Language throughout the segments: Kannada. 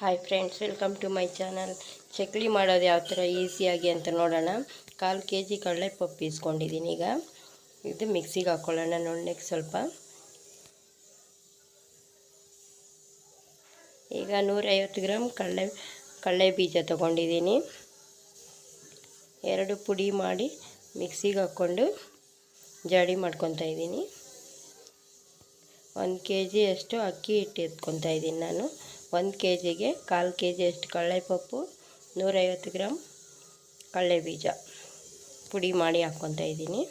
Hi friends welcome to my channel chakli ಮಾಡೋದು ಯಾವ ಥರ ಈಸಿಯಾಗಿ ಅಂತ ನೋಡೋಣ. ಕಾಲು ಕೆ ಜಿ ಕಡಲೆಪಪ್ಪು ಇಸ್ಕೊಂಡಿದ್ದೀನಿ ಈಗ. ಇದು ಮಿಕ್ಸಿಗೆ ಹಾಕ್ಕೊಳ್ಳೋಣ ನುಣ್ಣಗೆ ಸ್ವಲ್ಪ. ಈಗ ನೂರೈವತ್ತು ಗ್ರಾಮ್ ಕಡಲೆ ಕಡಲೆ ಬೀಜ ತೊಗೊಂಡಿದ್ದೀನಿ. ಎರಡು ಪುಡಿ ಮಾಡಿ ಮಿಕ್ಸಿಗೆ ಹಾಕ್ಕೊಂಡು ಜಾಡಿ ಮಾಡ್ಕೊತಾ ಇದ್ದೀನಿ. ಒಂದು ಕೆ ಜಿಯಷ್ಟು ಅಕ್ಕಿ ಹಿಟ್ಟು ಎತ್ಕೊತಾ ಇದ್ದೀನಿ ನಾನು. ಒಂದು ಕೆ ಜಿಗೆ ಕಾಲು ಕೆ ಜಿಯಷ್ಟು ಕಡಲೆಪಪ್ಪು, ನೂರೈವತ್ತು ಗ್ರಾಮ್ ಕಡಲೆ ಬೀಜ ಪುಡಿ ಮಾಡಿ ಹಾಕ್ಕೊತಾ ಇದ್ದೀನಿ.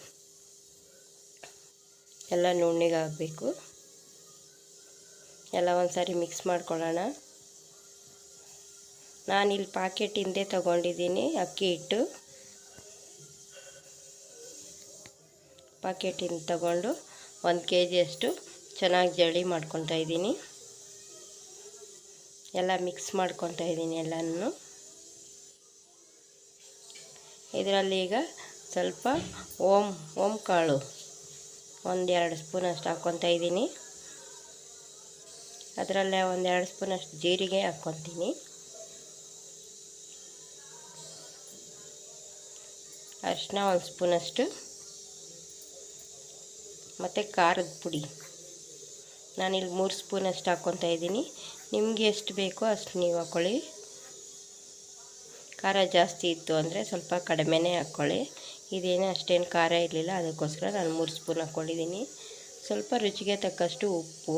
ಎಲ್ಲ ನುಣ್ಣಿಗೆ ಹಾಕಬೇಕು ಎಲ್ಲ ಒಂದು ಮಿಕ್ಸ್ ಮಾಡ್ಕೊಳ್ಳೋಣ. ನಾನಿಲ್ಲಿ ಪ್ಯಾಕೆಟ್ ಹಿಂದೆ ತೊಗೊಂಡಿದ್ದೀನಿ, ಅಕ್ಕಿ ಹಿಟ್ಟು. ಪಾಕೆಟಿಂದ ತಗೊಂಡು ಒಂದು ಕೆ ಜಿಯಷ್ಟು ಚೆನ್ನಾಗಿ ಜಳಿ ಮಾಡ್ಕೊತಾ ಇದ್ದೀನಿ. ಎಲ್ಲ ಮಿಕ್ಸ್ ಮಾಡ್ಕೊತಾ ಇದ್ದೀನಿ ಎಲ್ಲನೂ ಇದರಲ್ಲಿ ಈಗ ಸ್ವಲ್ಪ ಓಮ್ ಓಮ್ ಕಾಳು ಒಂದೆರಡು ಸ್ಪೂನ್ ಅಷ್ಟು ಹಾಕ್ಕೊತಾ ಇದ್ದೀನಿ. ಅದರಲ್ಲೇ ಒಂದೆರಡು ಸ್ಪೂನ್ ಅಷ್ಟು ಜೀರಿಗೆ ಹಾಕ್ಕೊತೀನಿ ಅರಿಶಿನ ಒಂದು ಸ್ಪೂನಷ್ಟು ಮತ್ತು ಖಾರದ ಪುಡಿ. ನಾನಿಲ್ಲಿ ಮೂರು ಸ್ಪೂನಷ್ಟು ಹಾಕ್ಕೊತಾ ಇದ್ದೀನಿ. ನಿಮಗೆ ಎಷ್ಟು ಬೇಕೋ ಅಷ್ಟು ನೀವು ಹಾಕ್ಕೊಳ್ಳಿ ಖಾರ ಜಾಸ್ತಿ ಇತ್ತು ಅಂದರೆ ಸ್ವಲ್ಪ ಕಡಿಮೆನೇ ಹಾಕ್ಕೊಳ್ಳಿ ಇದೇನು ಅಷ್ಟೇನು ಖಾರ ಇರಲಿಲ್ಲ, ಅದಕ್ಕೋಸ್ಕರ ನಾನು ಮೂರು ಸ್ಪೂನ್ ಹಾಕ್ಕೊಂಡಿದ್ದೀನಿ. ಸ್ವಲ್ಪ ರುಚಿಗೆ ತಕ್ಕಷ್ಟು ಉಪ್ಪು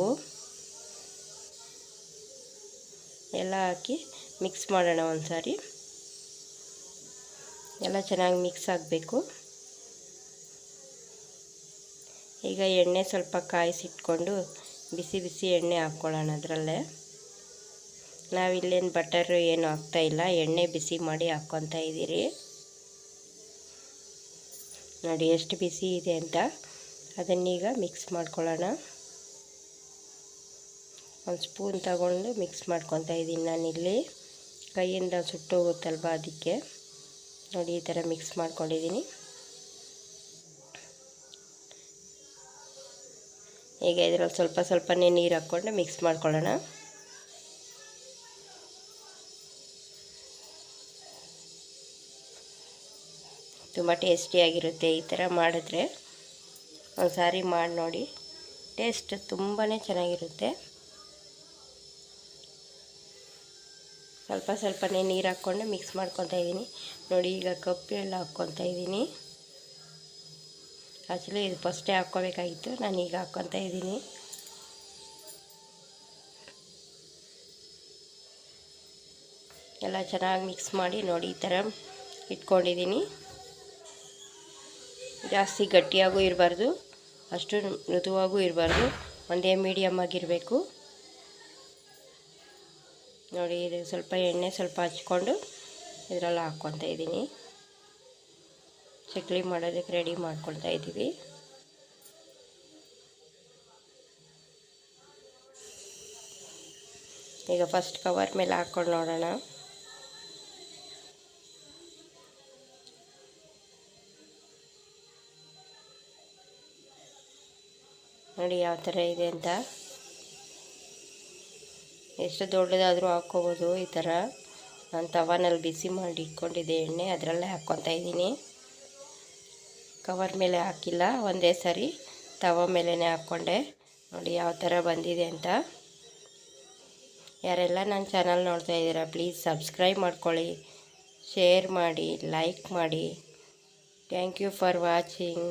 ಎಲ್ಲ ಹಾಕಿ ಮಿಕ್ಸ್ ಮಾಡೋಣ ಒಂದು ಸಾರಿ ಎಲ್ಲ ಚೆನ್ನಾಗಿ ಮಿಕ್ಸ್ ಆಗಬೇಕು. ಈಗ ಎಣ್ಣೆ ಸ್ವಲ್ಪ ಕಾಯಿಸಿಟ್ಕೊಂಡು ಬಿಸಿ ಬಿಸಿ ಎಣ್ಣೆ ಹಾಕ್ಕೊಳ್ಳೋಣ ಅದರಲ್ಲೇ. ನಾವಿಲ್ಲೇನು ಬಟರ್ ಏನು ಹಾಕ್ತಾಯಿಲ್ಲ ಎಣ್ಣೆ ಬಿಸಿ ಮಾಡಿ ಹಾಕ್ಕೊತಾ ಇದ್ದೀರಿ ನೋಡಿ ಎಷ್ಟು ಬಿಸಿ ಇದೆ ಅಂತ. ಅದನ್ನೀಗ ಮಿಕ್ಸ್ ಮಾಡ್ಕೊಳ್ಳೋಣ. ಒಂದು ಸ್ಪೂನ್ ತಗೊಂಡು ಮಿಕ್ಸ್ ಮಾಡ್ಕೊತಾ ಇದ್ದೀನಿ ನಾನಿಲ್ಲಿ. ಕೈಯಿಂದ ಸುಟ್ಟೋಗುತ್ತಲ್ವ ಅದಕ್ಕೆ. ನೋಡಿ ಈ ಥರ ಮಿಕ್ಸ್ ಮಾಡ್ಕೊಂಡಿದ್ದೀನಿ ಈಗ ಇದರಲ್ಲಿ ಸ್ವಲ್ಪ ಸ್ವಲ್ಪನೇ ನೀರು ಹಾಕ್ಕೊಂಡು ಮಿಕ್ಸ್ ಮಾಡ್ಕೊಳ್ಳೋಣ. ತುಂಬ ಟೇಸ್ಟಿಯಾಗಿರುತ್ತೆ ಈ ಥರ ಮಾಡಿದ್ರೆ. ಒಂದು ಸಾರಿ ಮಾಡಿ ನೋಡಿ. ಟೇಸ್ಟ್ ತುಂಬಾ ಚೆನ್ನಾಗಿರುತ್ತೆ. ಸ್ವಲ್ಪ ಸ್ವಲ್ಪನೇ ನೀರು ಹಾಕ್ಕೊಂಡು ಮಿಕ್ಸ್ ಮಾಡ್ಕೊತಾ ಇದ್ದೀನಿ. ನೋಡಿ ಈಗ ಕಪ್ಪು ಎಲ್ಲ ಹಾಕ್ಕೊತಾ ಇದ್ದೀನಿ. ಆ್ಯಕ್ಚುಲಿ ಇದು ಫಸ್ಟೇ ಹಾಕ್ಕೋಬೇಕಾಗಿತ್ತು. ನಾನು ಈಗ ಹಾಕ್ಕೊತಾ ಇದ್ದೀನಿ. ಎಲ್ಲ ಚೆನ್ನಾಗಿ ಮಿಕ್ಸ್ ಮಾಡಿ ನೋಡಿ ಈ ಥರ ಇಟ್ಕೊಂಡಿದ್ದೀನಿ. ಜಾಸ್ತಿ ಗಟ್ಟಿಯಾಗೂ ಇರಬಾರ್ದು, ಅಷ್ಟು ಮೃದುವಾಗೂ ಇರಬಾರ್ದು. ಒಂದೇ ಮೀಡಿಯಮ್ ಆಗಿರಬೇಕು. ನೋಡಿ, ಇದು ಸ್ವಲ್ಪ ಎಣ್ಣೆ ಸ್ವಲ್ಪ ಹಚ್ಕೊಂಡು ಇದರಲ್ಲಿ ಹಾಕ್ಕೊತ ಇದ್ದೀನಿ. ಚಕ್ಲಿ ಮಾಡೋದಕ್ಕೆ ರೆಡಿ ಮಾಡ್ಕೊಳ್ತಾ ಇದ್ದೀವಿ. ಈಗ ಫಸ್ಟ್ ಕವರ್ ಮೇಲೆ ಹಾಕ್ಕೊಂಡು ನೋಡೋಣ. ನೋಡಿ ಯಾವ ಥರ ಇದೆ ಅಂತ. ಎಷ್ಟು ದೊಡ್ಡದಾದರೂ ಹಾಕ್ಕೋಬೋದು ಈ ಥರ. ನಾನು ತವಾನಲ್ಲಿ ಬಿಸಿ ಮಾಡಿ ಇಟ್ಕೊಂಡಿದ್ದೆ ಎಣ್ಣೆ, ಅದರಲ್ಲೇ ಹಾಕ್ಕೊತಾ ಇದ್ದೀನಿ. ಕವರ್ ಮೇಲೆ ಹಾಕಿಲ್ಲ, ಒಂದೇ ಸರಿ ತವ ಮೇಲೇ ಹಾಕ್ಕೊಂಡೆ. ನೋಡಿ ಯಾವ ಥರ ಬಂದಿದೆ ಅಂತ. ಯಾರೆಲ್ಲ ನನ್ನ ಚಾನಲ್ ನೋಡ್ತಾ ಇದ್ದೀರಾ, ಪ್ಲೀಸ್ ಸಬ್ಸ್ಕ್ರೈಬ್ ಮಾಡ್ಕೊಳ್ಳಿ, ಶೇರ್ ಮಾಡಿ, ಲೈಕ್ ಮಾಡಿ. Thank you for watching.